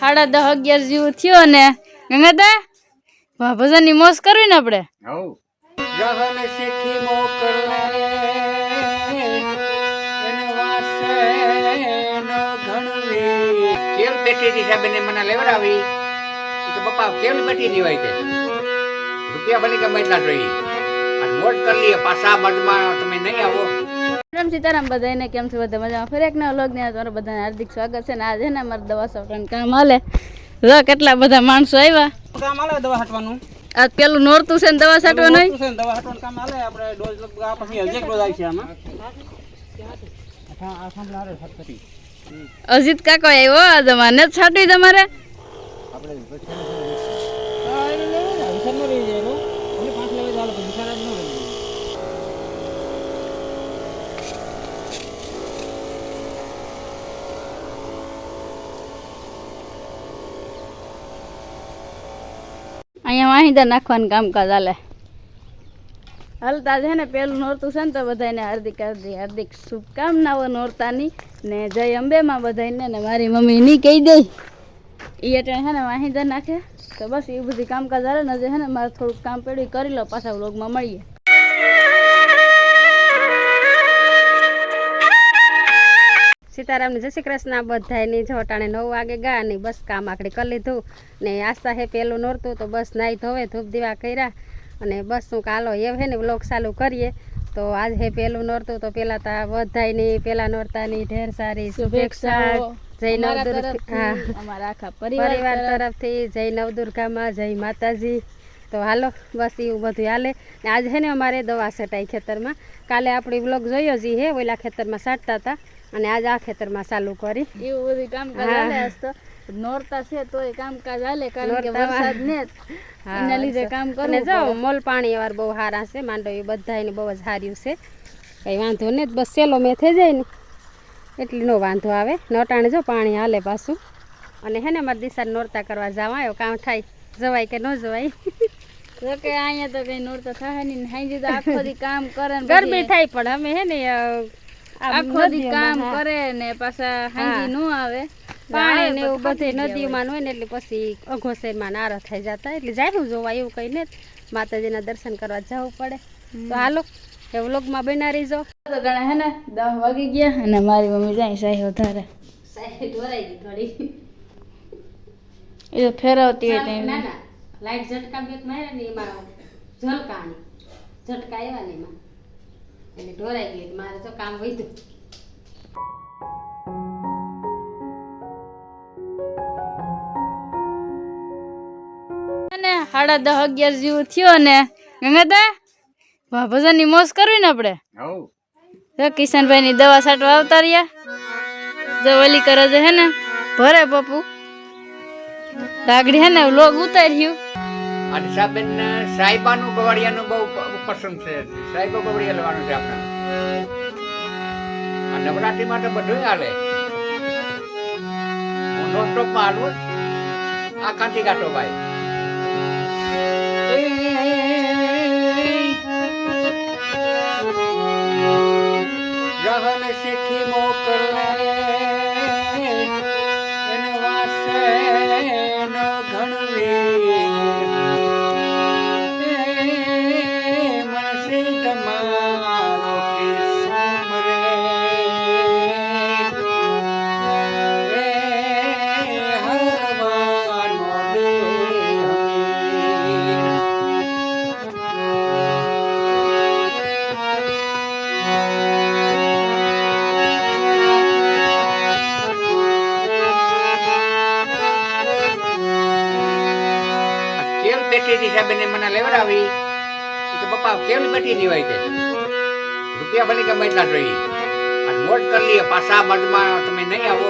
સાડા દસ અગિયાર જેવું થયો ને ગંગાતા વાહની મોસ કરવી ને આપણે? શીખી ન કેમ બેટી સાહેબને મને લેવડાવી. તો પપ્પા કેમ બેટી હોય રૂપિયા ભલે ગમે એટલા જોઈએ નોટ કરી લઈએ. પાછા બાજુમાં તમે નહીં આવો. રામ સીતારામ બધાને કેમ છે? બધા મજામાં? ફરી એક નવા લોગ ને તમારું બધાને હાર્દિક સ્વાગત છે ને આજે ને અમારે દવા સપડાનું કામ હાલે. જો કેટલા બધા માણસો આવ્યા? કામ હાલે દવા હટવાનું. આ પેલું નોરતું છે ને દવા છાંટવાનું નહીં છે ને દવા હટવાનું કામ હાલે. આપણે ડોઝ લગભગ આ પછી હજી એક ડોઝ આવશે આમાં. આ સાંભળા હારે ફટફટી અજીત કાકો આવ્યો આ જમાને. જ છાંટવી તમારે? વિશાલ રહી જાય ઓલી પાંચ લેવા ચાલો પછી વિશાલ જ ન રહી જાય અહીંયા વાહિંદા નાખવાનું કામકાજ હાલે. હાલતા છે ને પેલું નોરતું છે ને તો બધાને હાર્દિક હાર્દિક હાર્દિક શુભકામનાઓ નોરતાની. ને જય અંબેમાં બધાને ને મારી મમ્મી ની કહી દે. એ એટલે છે ને વાહિંદા નાખે. તો બસ એ બધી કામકાજ હાલે ને જે છે ને મારે થોડુંક કામ પડ્યું કરી લો પાછા વ્લોગમાં મળીએ. સીતારામને જય શ્રી કૃષ્ણ. બધાની જો અટાણે નવ વાગે ગયા ને બસ કામ આકડે કરી લીધું. ને આસ્તા હે પેલું નોરતું તો બસ નાહી ધોવે ધૂપ દીવા કર્યા. અને બસ શું કાલો એ હે ને વ્લોગ ચાલુ કરીએ. તો આજ હે પેલું નોરતું તો પેલા તા બધાયની પેલા નોરતાની ઢેર સારી શુભેચ્છા. જય નવદુર્ગા પરિવાર તરફથી જય નવદુર્ગામાં જય માતાજી. તો હાલો બસ એવું બધું હાલે. ને આજ હે ને અમારે દવા છટાઈ ખેતરમાં. કાલે આપણે વ્લોગ જોયો જ હે ઓલા ખેતરમાં સાટતા હતા અને આજ આ ખેતરમાં ચાલુ કરી. એવું બધું કામકાજ હા. હાલે તો. નોરતા છે તો એ કામકાજ હાલે કારણ કે વરસાદ ને. એના લીધે કામ કરવું અને જો મોલ પાણી વાર બહુ સારા છે માંડવી બધાને બહુ જ સાર્યું છે. કંઈ વાંધો નહીં બસ સેલો મેં થઈ જાય ને. એટલી નો વાંધો આવે. નટાણે જો પાણી હાલે પાછું. અને હે ને મારા દિશા નોરતા કરવા જવા આવ્યો કામ થાય. જવાય કે ન જવાય. જો કે અહીંયા તો કઈ નોરતા થાય નહીં ને હાંજે તો આખો દી કામ કરે ગરમી થાય પણ અમે હે ને આખો દી કામ કરે ને પાછા હાંજી નો આવે. પાણી ને એવું બધે ગયા હોય ને એટલે પછી અઘોસેરમાં નારા થઈ જતા. એટલે જાય જોવા એવું કઈ ને માતાજીના દર્શન કરવા જવું પડે. તો હાલો એ વ્લોગમાં બના રહીજો. તો ઘણા હે ને દસ વાગી ગયા અને મારી મમ્મી જાય સાહી વધારે. થોડી. એ તો ફેરવતી હોય ના ના. લાઈટ ઝટકા બેક મારે ને એમાં ઝલકાણી ઝટકા આવ્યા ને એમાં. એટલે ઢોરાઈ ગયું મારે તો કામ વધ્યું. સાડા દસ અગિયાર જેવું થયો ને ગંગાતા વાહ ભજનની મોસ કરવી ને આપણે? કિશનભાઈ ની દવા છાંટવા આવતા રહ્યા. જો વલી કરે છે હે ને ભરે પપ્પુ લાગડી હે ને લોગ ઉતાર્યું. અને સાહેબન સાહેબાનું ગવાડિયાનું બહુ પસંદ છે. સાહેબો ગવાડિયા લેવાનું છે આપણે. આ નવરાત્રી માટે બધું હાલે. હું નોન સ્ટોપમાં હાલું. આ કાંતિ ગાંઠો ભાઈ. જહન શીખી મોકલે સાહેબને મને લેવડાવી. તો પપ્પા કેમ બેઠી દેવાય કે? રૂપિયા ભલે ગમે એટલા જોઈએ અને નોટ કરી લઈએ પાછા બાજુમાં તમે નહીં આવો.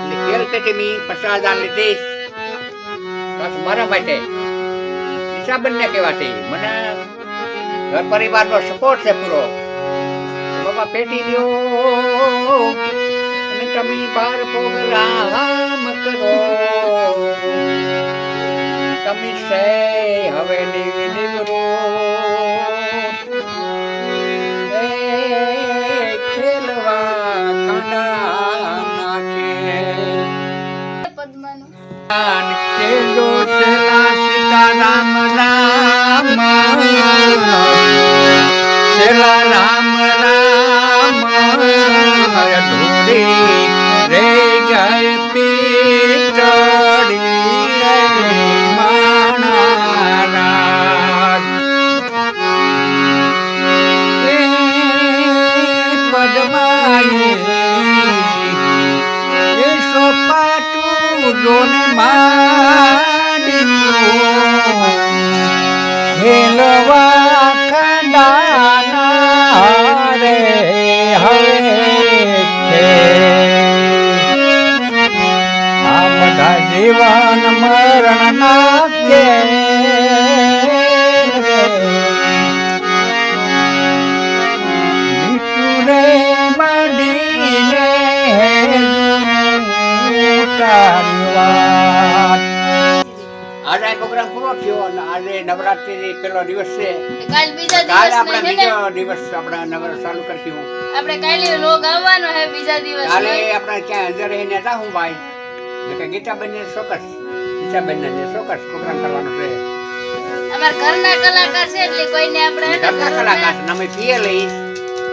એટલે કેલ પેટી મી પચાસ હજાર લીધી. બસ મારા માટે. બંને કહેવાતી મને ઘર પરિવારનો સપોર્ટ છે પૂરો. બાપા પેટી દો અને તમે બાર પ્રોગ્રામ કરો. સે હવે નીવી જીવન મરણ ના આજે પ્રોગ્રામ પૂરો થયો અને આજે નવરાત્રી પેલો દિવસ છે. કાલ બીજા દિવસ આપણે ને? હે બીજો દિવસ આપણે નવર ચાલુ કરશું. આપણે કાલે લોગ આવવાનો હે બીજા દિવસ કાલે આપણે ક્યાં હાજર રહીને જાઉં ભાઈ. એટલે કે ગીતાબેન ને ચોક્કસ ગીતાબેન ને ચોક્કસ પ્રોગ્રામ કરવાનો છે. અમાર ઘરના કલાકાર છે એટલે કોઈને આપણે ઘરના કલાકાર છે. અમે ફીએ લઈશ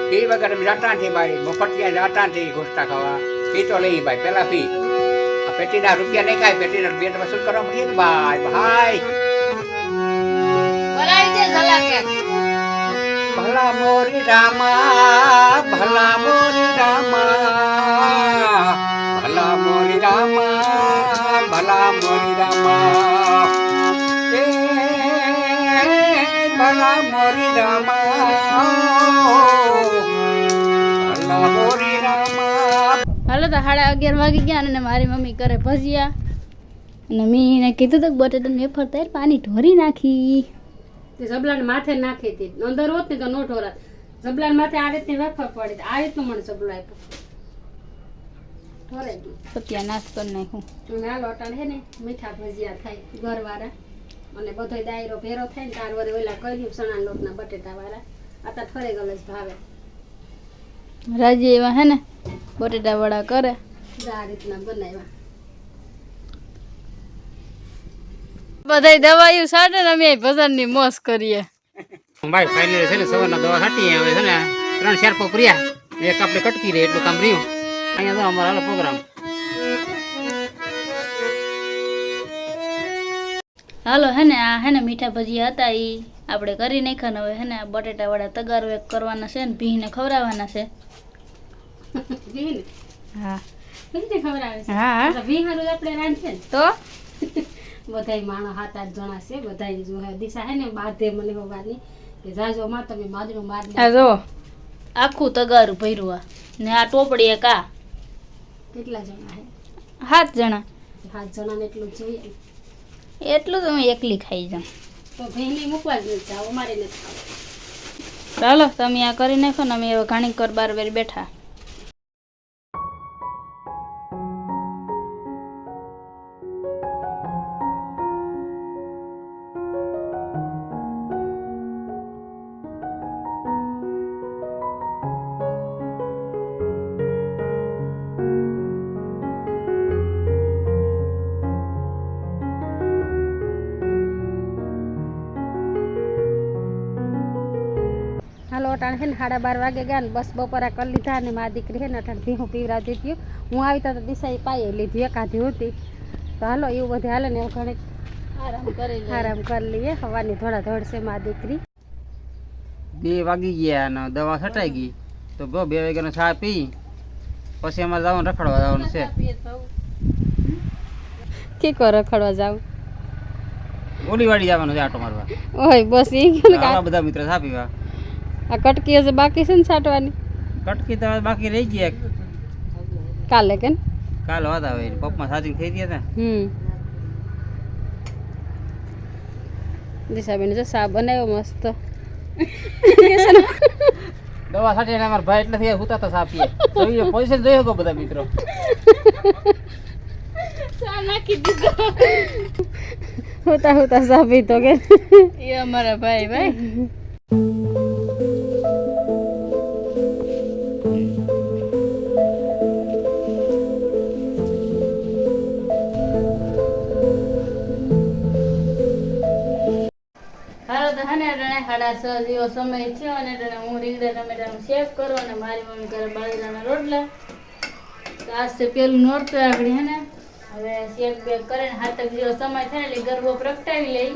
ફી વગર અમે જાતા નથી ભાઈ મફતિયા ત્યાં જાતા નથી ઘોષતા ખાવા. પી તો લઈ ભાઈ પેલા પી. આ પેટીના રૂપિયા નહીં ખાય પેટીના બે વસૂલ કરવા મળીએ ને ભાઈ ભાઈ. બોલાવી દે ઝલાકે ભલા મોરી રામા ભલા મોરી રામા. ભલા મોરી રામા. ભલા મોરી રામા. હાલો તો સાડા અગિયાર વાગી ગયા અને મારી મમ્મી કરે ભજીયા. અને મેં એને કીધું તો બટેટાને વેફર તૈયાર પાણી ઢોરી નાખી. તે જબલાને માથે નાખી હતી. અંદર હોત ને તો નો ઢોરાત. જબલાને માથે આ રીતની વેફર પડી આ રીતનું મને જબલો આપ્યો. ઢોરાઈ ત્યાં નાસ્તો નાખું આ લોટાણ હે ને મીઠા ભજીયા થાય ઘરવાળા. અને બધો દાયરો ભેરો થાય ને તાર વરે ઓલા કર્યું ચણા લોટના બટેટાવાળા. આતા તો ફરે ગલ જ ભાવે. રાજી એવા હે ને બટેટા વડા કરે આ રીતના બનાવ્યા. બધાય દવાયું સાટે ને અમે ભજનની મોસ કરીએ. ભાઈ ફાઇનલી છે ને સવારના દવા છાંટી આવે છે ને ત્રણ ચાર પોક રહ્યા. એક આપણે કટકી રહી એટલું કામ રહ્યું. અહીંયા તો અમારા હાલો પ્રોગ્રામ હાલો હે ને આ હે ને મીઠા ભજીયા હતા એ આપણે કરી નાખ્યા ને હવે હે ને આ બટેટા વડા તગારો એક કરવાના છે ને ભીને ખવડાવવાના છે. હા. હા તો હારું આપણે રાંધીએ તો? બધાય માણસ સાત આઠ જણા છે બધાય જો હે દિશા હે ને બાધે મને હોવાની. કે જાજો માં તમે બાજરો માર જો આખું તગારું ભર્યું આ. ને આ ટોપડી એક આ. કેટલા જણા હે? સાત જણા. સાત જણાને એટલું જોઈએ? એટલું તો હું એકલી ખાઈ જાઉં. તો ભેલી મૂકવા જ નથી જાવ અમારે નથી ખાવું. ચાલો તમે આ કરી નાખો ને અમે ઘણી કર બાર વેર બેઠા. અટાણ છે ને સાડા બાર વાગે ગયા ને બસ બપોરા કરી લીધા ને મારી દીકરી હે ને અટાણ ભીહું પીવરાતી દીધી હું. આવી તો દિશા એ પાયે લીધી એકાધી હતી. તો હાલો એવું બધું હાલે ને એવું ઘણી આરામ કરી આરામ કરી લઈએ. હવાની થોડા ધોડ છે મારી દીકરી. બે વાગી ગયા અને દવા છટાઈ ગઈ. તો બહુ બે વાગ્યાનો ચા પી. પછી અમારે જવાનું રખડવા જવાનું છે. કે કરો રખડવા જાવ? ઓલી વાડી જવાનું છે આટો મારવા. ઓય બસ એ ગયું બધા મિત્રો ચા પીવા. આ કટકી હશે બાકી છે ને છાંટવાની? કટકી તો બાકી રહી ગઈ કાલે કે ને? કાલ વાત આવે પપ્પા સાચી થઈ ગયા હતા હમ. દિશાબેન જો સા બનાવ્યો મસ્ત. દવા સાથે અમારા ભાઈ એટલે થયા હુતા તો સાપીએ જોઈએ પોઝિશન જોઈ શકો બધા મિત્રો. નાખી દીધો. હોતા હોતા સાપી તો કે. એ અમારા ભાઈ ભાઈ. સાડા છ જેવો સમય થયો અને ડણે હું રીંગણા ટમેટાનું શેક કરો અને મારી મમ્મી કરે બાજરાના રોટલા. તો આજ છે પેલું નોરતું આગળ હે ને? હવે શેક બેક કરીને હાથક જેવો સમય થાય એટલે ગરબો પ્રગટાવી લઈ.